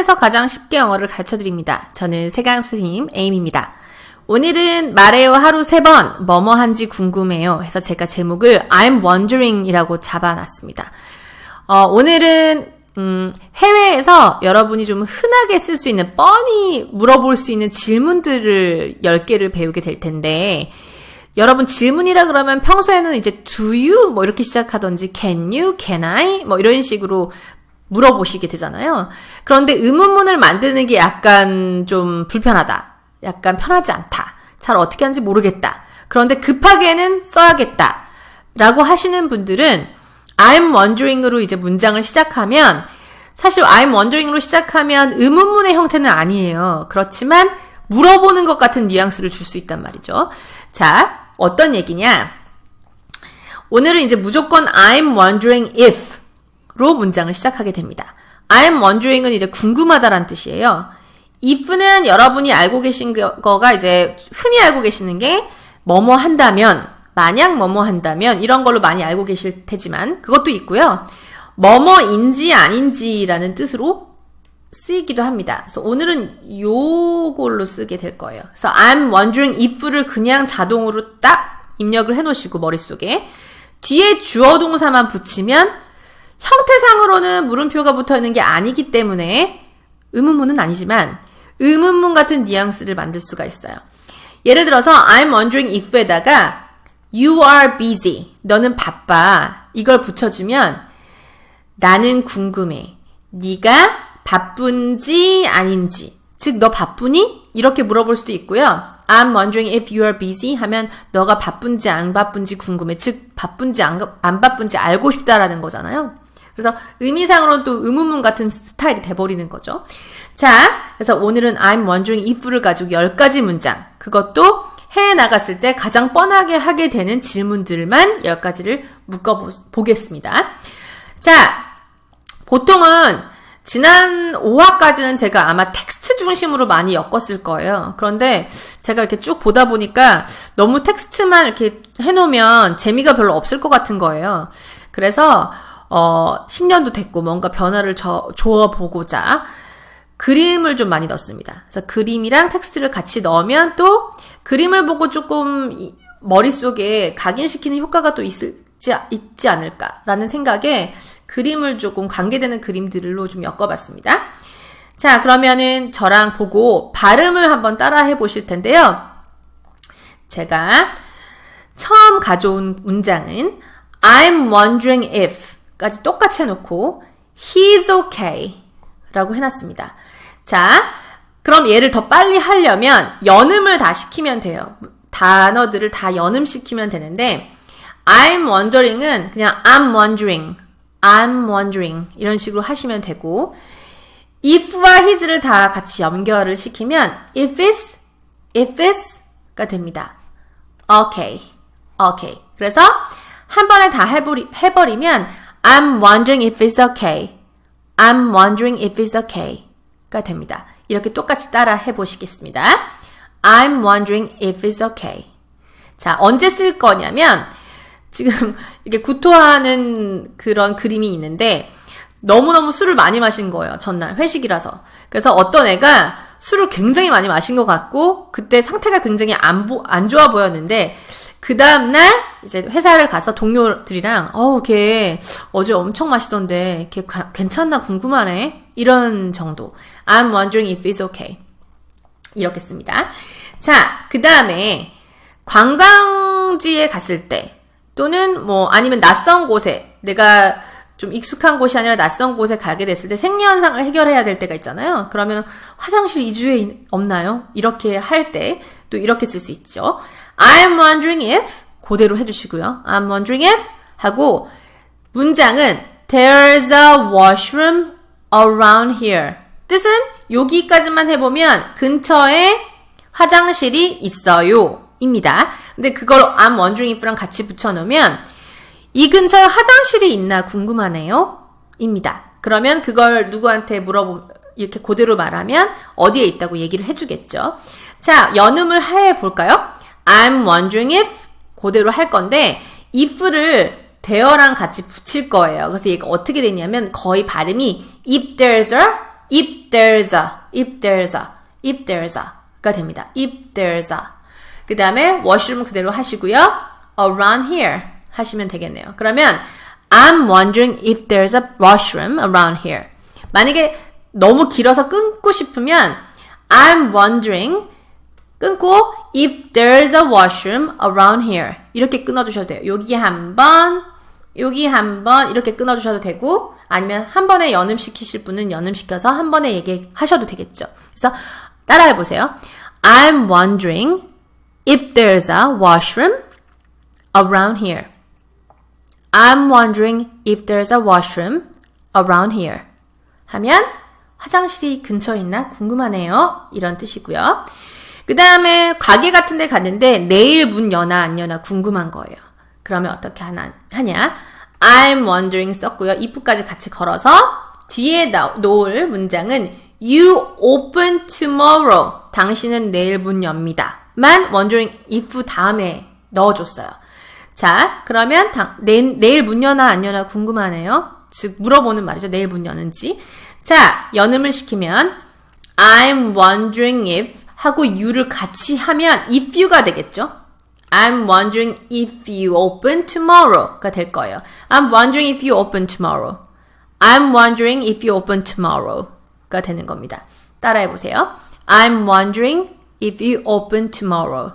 세상에서 가장 쉽게 영어를 가르쳐 드립니다. 저는 세강 선생님 에임입니다. 오늘은 말해요 하루 세 번 뭐뭐 한지 궁금해요 해서 제가 제목을 I'm wondering 이라고 잡아놨습니다. 어, 오늘은 음, 해외에서 여러분이 좀 흔하게 쓸 수 있는 뻔히 물어볼 수 있는 질문들을 10개를 배우게 될 텐데 여러분 질문이라 그러면 평소에는 이제 do you 뭐 이렇게 시작하던지 can you, can I 뭐 이런 식으로 물어보시게 되잖아요. 그런데 의문문을 만드는 게 약간 좀 불편하다. 약간 편하지 않다. 잘 어떻게 하는지 모르겠다. 그런데 급하게는 써야겠다. 라고 하시는 분들은 I'm wondering으로 이제 문장을 시작하면 사실 I'm wondering으로 시작하면 의문문의 형태는 아니에요. 그렇지만 물어보는 것 같은 뉘앙스를 줄 수 있단 말이죠. 자, 어떤 얘기냐? 오늘은 이제 무조건 I'm wondering if 로 문장을 시작하게 됩니다. I'm wondering은 이제 궁금하다란 뜻이에요. if는 여러분이 알고 계신 거가 이제 흔히 알고 계시는 게 뭐뭐 한다면, 만약 뭐뭐 한다면 이런 걸로 많이 알고 계실 테지만 그것도 있고요. 뭐뭐인지 아닌지라는 뜻으로 쓰이기도 합니다. 그래서 오늘은 요걸로 쓰게 될 거예요. 그래서 I'm wondering if를 그냥 자동으로 딱 입력을 해 놓으시고 머릿속에 뒤에 주어 동사만 붙이면 형태상으로는 물음표가 붙어 있는 게 아니기 때문에 의문문은 아니지만 의문문 같은 뉘앙스를 만들 수가 있어요. 예를 들어서 I'm wondering if에다가 you are busy. 너는 바빠. 이걸 붙여주면 나는 궁금해. 네가 바쁜지 아닌지. 즉, 너 바쁘니? 이렇게 물어볼 수도 있고요. I'm wondering if you are busy 하면 너가 바쁜지 안 바쁜지 궁금해. 즉, 바쁜지 안, 안 바쁜지 알고 싶다라는 거잖아요. 그래서 의미상으로는 또 의문문 같은 스타일이 돼버리는 거죠. 자, 그래서 오늘은 I'm wondering if를 가지고 10가지 문장. 그것도 해외 나갔을 때 가장 뻔하게 하게 되는 질문들만 10가지를 묶어보겠습니다. 자, 보통은 지난 5화까지는 제가 아마 텍스트 중심으로 많이 엮었을 거예요. 그런데 제가 이렇게 쭉 보다 보니까 너무 텍스트만 이렇게 해놓으면 재미가 별로 없을 것 같은 거예요. 그래서 어, 신년도 됐고 뭔가 변화를 저, 줘보고자 그림을 좀 많이 넣습니다. 그래서 그림이랑 텍스트를 같이 넣으면 또 그림을 보고 조금 머릿속에 각인시키는 효과가 또 있을지, 있지 않을까라는 생각에 그림을 조금 관계되는 그림들로 좀 엮어봤습니다. 자, 그러면은 저랑 보고 발음을 한번 따라해 보실 텐데요. 제가 처음 가져온 문장은 I'm wondering if 까지 똑같이 해놓고 he's okay 라고 해놨습니다. 자, 그럼 얘를 더 빨리 하려면 연음을 다 시키면 돼요. 단어들을 다 연음시키면 되는데 I'm wondering은 그냥 I'm wondering, I'm wondering 이런 식으로 하시면 되고 if와 his를 다 같이 연결을 시키면 if is, if is가 됩니다. okay, okay. 그래서 한 번에 다 해버리, 해버리면 I'm wondering if it's okay. I'm wondering if it's okay. 가 됩니다. 이렇게 똑같이 따라 해보시겠습니다. I'm wondering if it's okay. 자, 언제 쓸 거냐면, 지금 이렇게 구토하는 그런 그림이 있는데, 너무너무 술을 많이 마신 거예요. 전날 회식이라서. 그래서 어떤 애가 술을 굉장히 많이 마신 것 같고, 그때 상태가 굉장히 안, 보, 안 좋아 보였는데, 그 다음날 이제 회사를 가서 동료들이랑 어우 걔 어제 엄청 마시던데 걔 가, 괜찮나 궁금하네 이런 정도 I'm wondering if it's okay 이렇게 씁니다 자그 다음에 관광지에 갔을 때 또는 뭐 아니면 낯선 곳에 내가 좀 익숙한 곳이 아니라 낯선 곳에 가게 됐을 때 생리 현상을 해결해야 될 때가 있잖아요. 그러면 화장실 2주에 없나요? 이렇게 할 때 또 이렇게 쓸 수 있죠. I'm wondering if 그대로 해주시고요. I'm wondering if 하고 문장은 There's a washroom around here. 뜻은 여기까지만 해보면 근처에 화장실이 있어요. 입니다. 근데 그걸 I'm wondering if랑 같이 붙여놓으면 이 근처에 화장실이 있나 궁금하네요. 입니다. 그러면 그걸 누구한테 물어보, 이렇게 그대로 말하면 어디에 있다고 얘기를 해주겠죠. 자, 연음을 해 볼까요? I'm wondering if 그대로 할 건데 if를 대어랑 같이 붙일 거예요. 그래서 얘가 어떻게 되냐면 거의 발음이 if there's a if there's a, if there's a, if there's a가 됩니다. if there's a. 그 다음에 washroom 그대로 하시고요. around here 하시면 되겠네요. 그러면 I'm wondering if there's a washroom around here. 만약에 너무 길어서 끊고 싶으면 I'm wondering 끊고 if there's a washroom around here 이렇게 끊어주셔도 돼요. 여기 한 번, 여기 한 번 이렇게 끊어주셔도 되고 아니면 한 번에 연음시키실 분은 연음시켜서 한 번에 얘기하셔도 되겠죠. 그래서 따라해 보세요. I'm wondering if there's a washroom around here. I'm wondering if there's a washroom around here. 하면 화장실이 근처에 있나 궁금하네요. 이런 뜻이고요. 그 다음에 가게 같은 데 갔는데 내일 문 여나 안 여나 궁금한 거예요. 그러면 어떻게 하나, 하냐? I'm wondering 썼고요. if까지 같이 걸어서 뒤에 나, 놓을 문장은 You open tomorrow. 당신은 내일 문 엽니다. 만 wondering if 다음에 넣어줬어요. 자, 그러면 당, 내, 내일 문 여나 안 여나 궁금하네요. 즉 물어보는 말이죠. 내일 문 여는지. 자, 연음을 시키면 I'm wondering if 하고 you를 같이 하면 if you가 되겠죠. I'm wondering if you open tomorrow가 될 거예요. I'm wondering if you open tomorrow. I'm wondering if you open tomorrow가 되는 겁니다. 따라해 보세요. I'm wondering if you open tomorrow.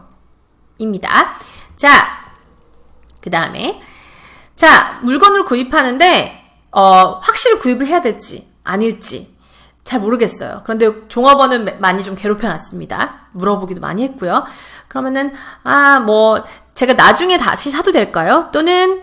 입니다. 자, 그 다음에 자 물건을 구입하는데 어, 확실히 구입을 해야 될지 아닐지 잘 모르겠어요. 그런데 종업원은 많이 좀 괴롭혀놨습니다. 물어보기도 많이 했고요. 그러면은 아 뭐 제가 나중에 다시 사도 될까요? 또는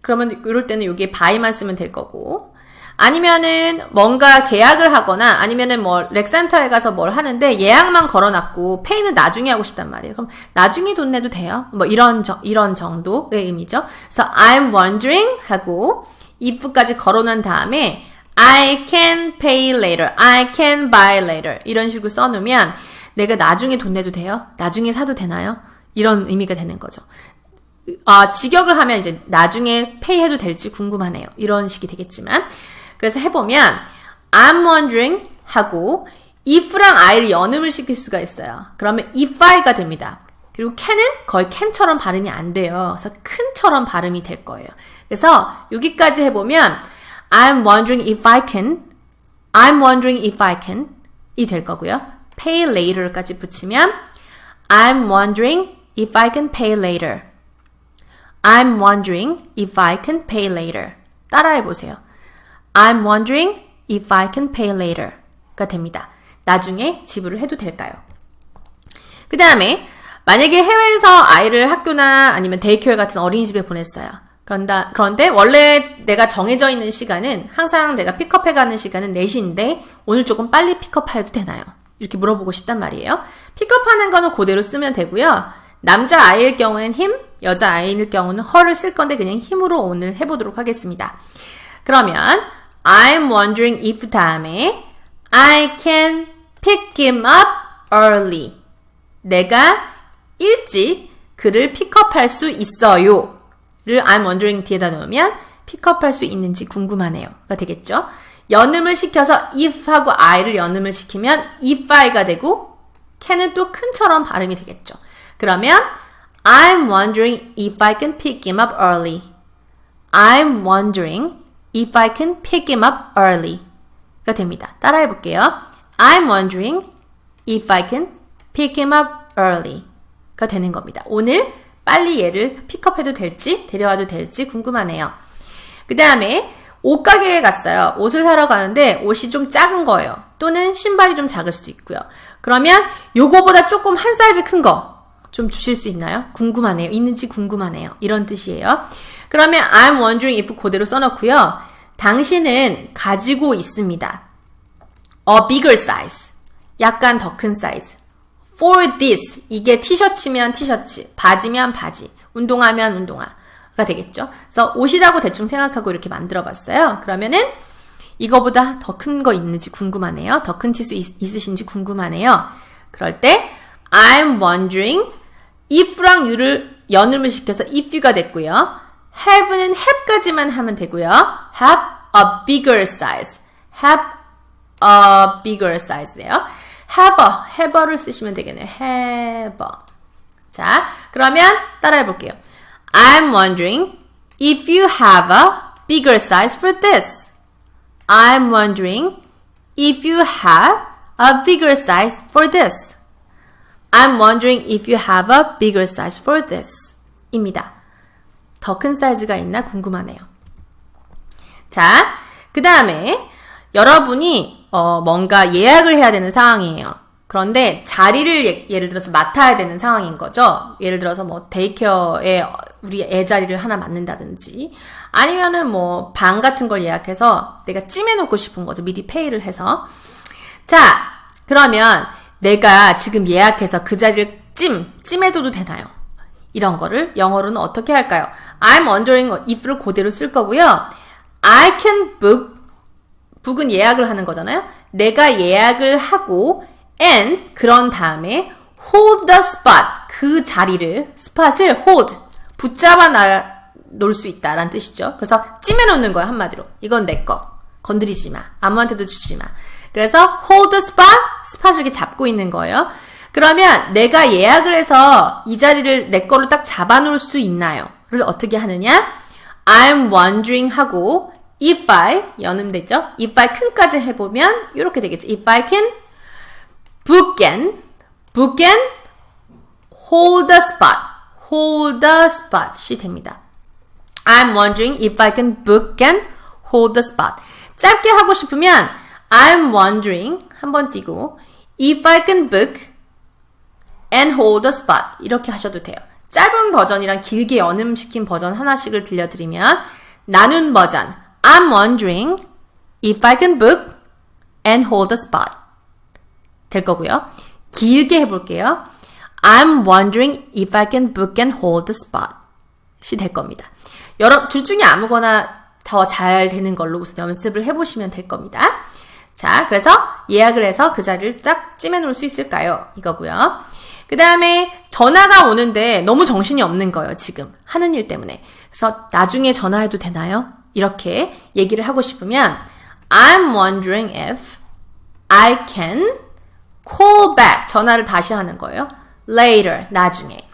그러면 이럴 때는 여기에 바이만 쓰면 될 거고 아니면은 뭔가 계약을 하거나 아니면은 뭐 렉센터에 가서 뭘 하는데 예약만 걸어놨고 페이는 나중에 하고 싶단 말이에요. 그럼 나중에 돈 내도 돼요? 뭐 이런 저, 이런 정도의 의미죠. 그래서 I'm wondering 하고 if까지 걸어놓은 다음에 I can pay later, I can buy later 이런 식으로 써놓으면 내가 나중에 돈 내도 돼요? 나중에 사도 되나요? 이런 의미가 되는 거죠. 아, 직역을 하면 이제 나중에 페이해도 될지 궁금하네요. 이런 식이 되겠지만 그래서 해보면 I'm wondering 하고 if랑 I를 연음을 시킬 수가 있어요. 그러면 if I가 됩니다. 그리고 can은 거의 can처럼 발음이 안 돼요. 그래서 큰처럼 발음이 될 거예요. 그래서 여기까지 해보면 I'm wondering if I can, I'm wondering if I can 이 될 거고요. pay later까지 붙이면 I'm wondering if I can pay later. I'm wondering if I can pay later. 따라해 보세요. I'm wondering if I can pay later. 가 됩니다. 나중에 지불을 해도 될까요? 그 다음에 만약에 해외에서 아이를 학교나 아니면 데이케어 같은 어린이집에 보냈어요. 그런다, 그런데 원래 내가 정해져 있는 시간은 항상 내가 픽업해 가는 시간은 4시인데 오늘 조금 빨리 픽업해도 되나요? 이렇게 물어보고 싶단 말이에요. 픽업하는 거는 그대로 쓰면 되고요. 남자 아이일 경우는 힘, 여자 아이일 경우는 her를 쓸 건데 그냥 힘으로 오늘 해보도록 하겠습니다. 그러면 I'm wondering if 다음에 I can pick him up early. 내가 일찍 그를 픽업할 수 있어요. 를 I'm wondering 뒤에다 놓으면 픽업할 수 있는지 궁금하네요 가 되겠죠. 연음을 시켜서 if하고 I를 연음을 시키면 if I가 되고 can은 또 큰처럼 발음이 되겠죠. 그러면 I'm wondering if I can pick him up early. I'm wondering if I can pick him up early. 가 됩니다. 따라해 볼게요. I'm wondering if I can pick him up early. 가 되는 겁니다. 오늘 빨리 얘를 픽업해도 될지 데려와도 될지 궁금하네요. 그 다음에 옷가게에 갔어요. 옷을 사러 가는데 옷이 좀 작은 거예요. 또는 신발이 좀 작을 수도 있고요. 그러면 요거보다 조금 한 사이즈 큰 거 좀 주실 수 있나요? 궁금하네요. 있는지 궁금하네요. 이런 뜻이에요. 그러면 I'm wondering if 그대로 써놓고요. 당신은 가지고 있습니다. A bigger size. 약간 더 큰 사이즈. For this. 이게 티셔츠면 티셔츠, 바지면 바지, 운동화면 운동화가 되겠죠. 그래서 옷이라고 대충 생각하고 이렇게 만들어 봤어요. 그러면은 이거보다 더 큰 거 있는지 궁금하네요. 더 큰 치수 있, 있으신지 궁금하네요. 그럴 때 I'm wondering if랑 you를 연음을 시켜서 if you가 됐고요. have는 have까지만 하면 되고요. have a bigger size. have a bigger size네요. have a, have a를 쓰시면 되겠네요. have a. 자, 그러면 따라해 볼게요. I'm wondering if you have a bigger size for this. I'm wondering if you have a bigger size for this. I'm wondering if you have a bigger size for this. 입니다. 더 큰 사이즈가 있나 궁금하네요. 자, 그 다음에 여러분이 어, 뭔가 예약을 해야 되는 상황이에요. 그런데 자리를 예, 예를 들어서 맡아야 되는 상황인 거죠. 예를 들어서 뭐 데이케어에 우리 애 자리를 하나 맡는다든지 아니면은 뭐 방 같은 걸 예약해서 내가 찜해놓고 싶은 거죠. 미리 페이를 해서. 자, 그러면 내가 지금 예약해서 그 자리를 찜, 찜해둬도 되나요? 이런 거를 영어로는 어떻게 할까요? I'm wondering if를 그대로 쓸 거고요. I can book, book은 예약을 하는 거잖아요. 내가 예약을 하고 and 그런 다음에 hold the spot 그 자리를 spot을 hold 붙잡아 놔, 놓을 수 있다라는 뜻이죠. 그래서 찜해 놓는 거예요 한마디로. 이건 내 거. 건드리지 마. 아무한테도 주지 마. 그래서 hold the spot, spot을 이렇게 잡고 있는 거예요. 그러면 내가 예약을 해서 이 자리를 내 거로 딱 잡아놓을 수 있나요? 를 어떻게 하느냐? I'm wondering 하고 if I 연음되죠? if I can까지 해보면 이렇게 되겠죠. if I can book and book and hold the spot hold the spot이 됩니다. I'm wondering if I can book and hold the spot. 짧게 하고 싶으면 I'm wondering 한번 띄고 if I can book and hold the spot 이렇게 하셔도 돼요. 짧은 버전이랑 길게 연음시킨 버전 하나씩을 들려드리면 나눈 버전 I'm wondering if I can book and hold the spot 될 거고요. 길게 해볼게요. I'm wondering if I can book and hold the spot이 될 겁니다. 여러 둘 중에 아무거나 더 잘 되는 걸로 우선 연습을 해보시면 될 겁니다. 자, 그래서 예약을 해서 그 자리를 쫙 찜해 놓을 수 있을까요? 이거고요. 그 다음에 전화가 오는데 너무 정신이 없는 거예요, 지금. 하는 일 때문에. 그래서 나중에 전화해도 되나요? 이렇게 얘기를 하고 싶으면 I'm wondering if I can call back. 전화를 다시 하는 거예요. later. 나중에.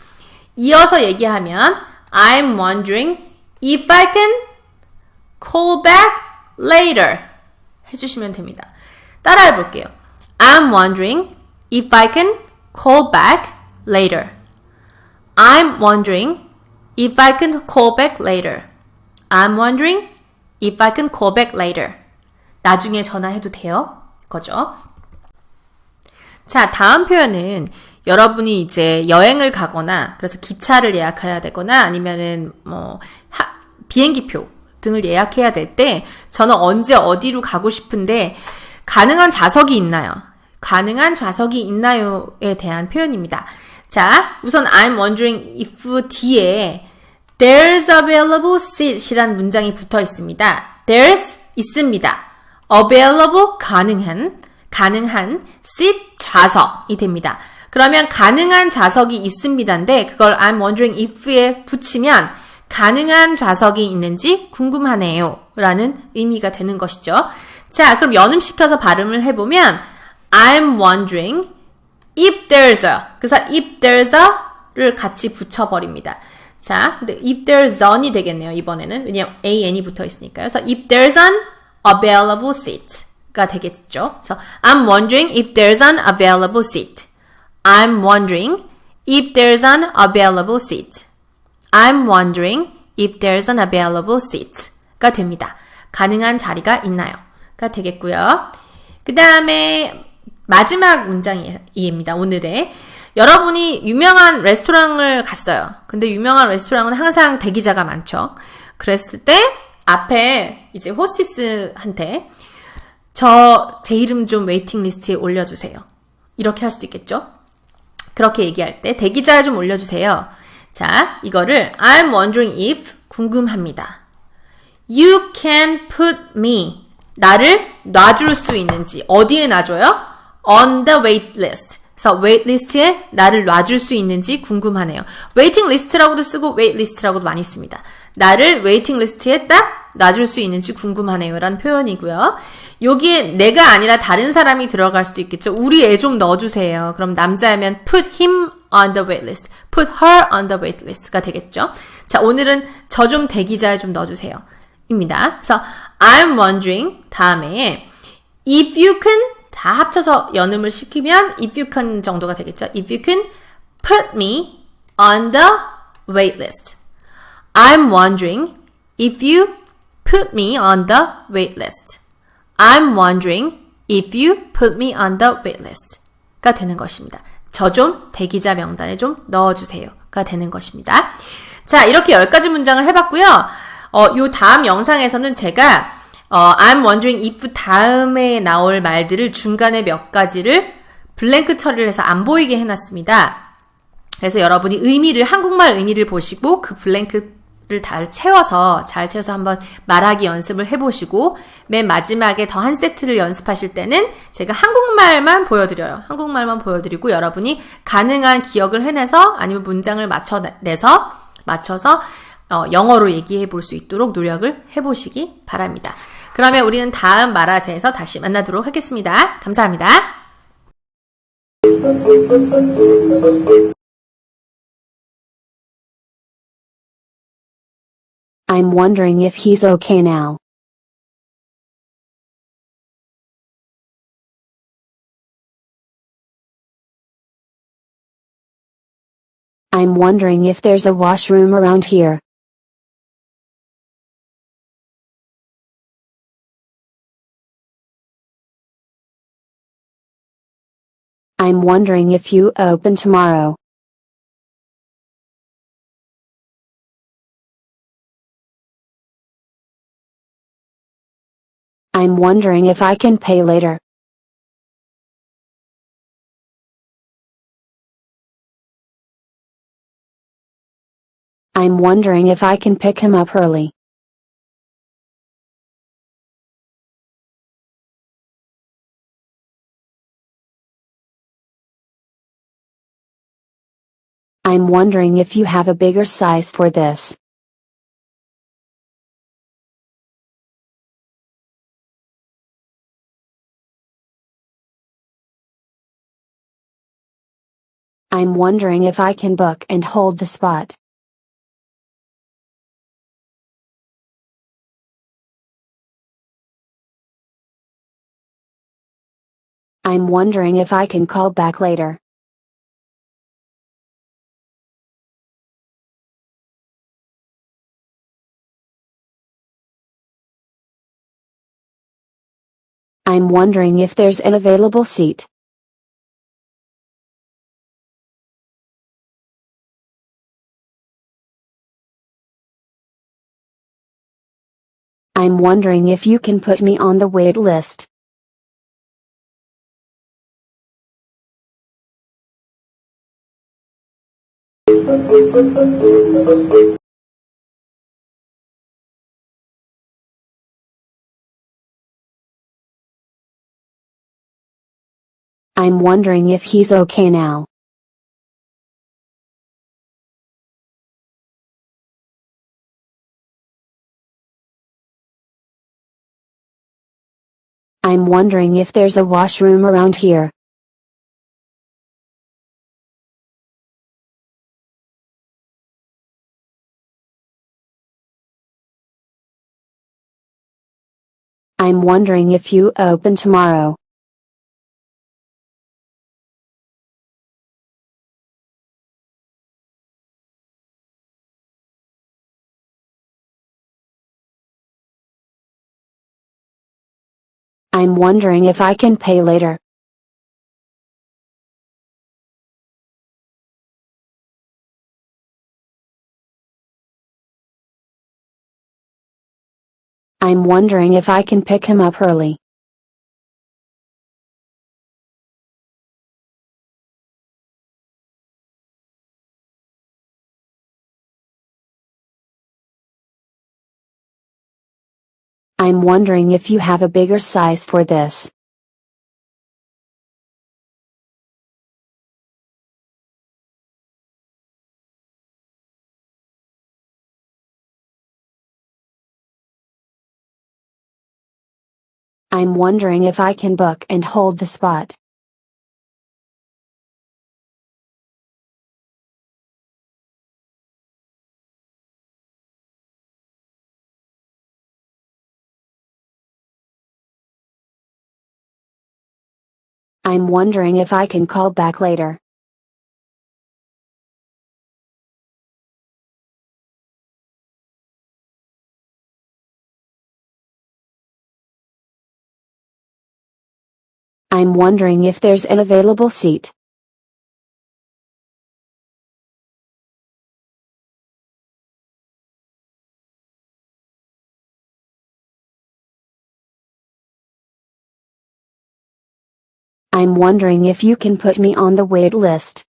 이어서 얘기하면 I'm wondering if I can call back later. 해주시면 됩니다. 따라해 볼게요. I'm wondering if I can call back later. I'm wondering if I can call back later. I'm wondering if I can call back later. 나중에 전화해도 돼요? 거죠? 자, 다음 표현은 여러분이 이제 여행을 가거나 그래서 기차를 예약해야 되거나 아니면은 뭐 하, 비행기표 등을 예약해야 될 때 저는 언제 어디로 가고 싶은데 가능한 좌석이 있나요? 가능한 좌석이 있나요에 대한 표현입니다. 자, 우선 I'm wondering if 뒤에 there's available seat이란 문장이 붙어 있습니다. there's 있습니다. available 가능한 가능한 seat 좌석이 됩니다. 그러면 가능한 좌석이 있습니다인데 그걸 I'm wondering if에 붙이면 가능한 좌석이 있는지 궁금하네요. 라는 의미가 되는 것이죠. 자, 그럼 연음시켜서 발음을 해보면 I'm wondering if there's a 그래서 if there's a를 같이 붙여버립니다. 자, 근데 if there's on이 되겠네요. 이번에는 왜냐면 an이 붙어 있으니까요. 그래서 if there's an available seat가 되겠죠. 그래서 I'm wondering if there's an available seat. I'm wondering if there's an available seat. I'm wondering if there's an available seat가 됩니다. 가능한 자리가 있나요? 가 되겠고요. 그 다음에 마지막 문장입니다. 오늘의 여러분이 유명한 레스토랑을 갔어요. 근데 유명한 레스토랑은 항상 대기자가 많죠. 그랬을 때 앞에 이제 호스티스한테 저 제 이름 좀 웨이팅 리스트에 올려주세요. 이렇게 할 수도 있겠죠. 그렇게 얘기할 때 대기자 좀 올려주세요. 자, 이거를 I'm wondering if 궁금합니다. You can put me 나를 놔줄 수 있는지 어디에 놔줘요? On the wait list. 그래서 wait list에 나를 놔줄 수 있는지 궁금하네요. waiting list라고도 쓰고 wait list라고도 많이 씁니다. 나를 waiting list에 딱 놔줄 수 있는지 궁금하네요. 라는 표현이고요. 여기에 내가 아니라 다른 사람이 들어갈 수도 있겠죠. 우리 애 좀 넣어주세요. 그럼 남자면 put him on the wait list, put her on the wait list가 되겠죠. 자, 오늘은 저 좀 대기자에 좀 넣어주세요. 입니다. 그래서 I'm wondering 다음에 if you can 다 합쳐서 연음을 시키면 if you can 정도가 되겠죠. If you can put me on the wait list. I'm wondering if you put me on the wait list. I'm wondering if you put me on the wait list가 되는 것입니다. 저 좀 대기자 명단에 좀 넣어주세요 가 되는 것입니다. 자, 이렇게 10가지 문장을 해봤고요. 어, 요 다음 영상에서는 제가 어, I'm wondering if 다음에 나올 말들을 중간에 몇 가지를 블랭크 처리를 해서 안 보이게 해놨습니다. 그래서 여러분이 의미를, 한국말 의미를 보시고 그 블랭크를 잘 채워서, 잘 채워서 한번 말하기 연습을 해보시고, 맨 마지막에 더 한 세트를 연습하실 때는 제가 한국말만 보여드려요. 한국말만 보여드리고 여러분이 가능한 기억을 해내서 아니면 문장을 맞춰내서, 맞춰서 어, 영어로 얘기해 볼 수 있도록 노력을 해보시기 바랍니다. 그러면 우리는 다음 마라세에서 다시 만나도록 하겠습니다. 감사합니다. I'm wondering if you open tomorrow. I'm wondering if I can pay later. I'm wondering if I can pick him up early. I'm wondering if you have a bigger size for this. I'm wondering if I can book and hold the spot. I'm wondering if I can call back later. I'm wondering if there's an available seat. I'm wondering if you can put me on the wait list. I'm wondering if he's okay now. I'm wondering if there's a washroom around here. I'm wondering if you open tomorrow. I'm wondering if I can pay later. I'm wondering if I can pick him up early. I'm wondering if you have a bigger size for this. I'm wondering if I can book and hold the spot. I'm wondering if I can call back later. I'm wondering if there's an available seat. I'm wondering if you can put me on the wait list.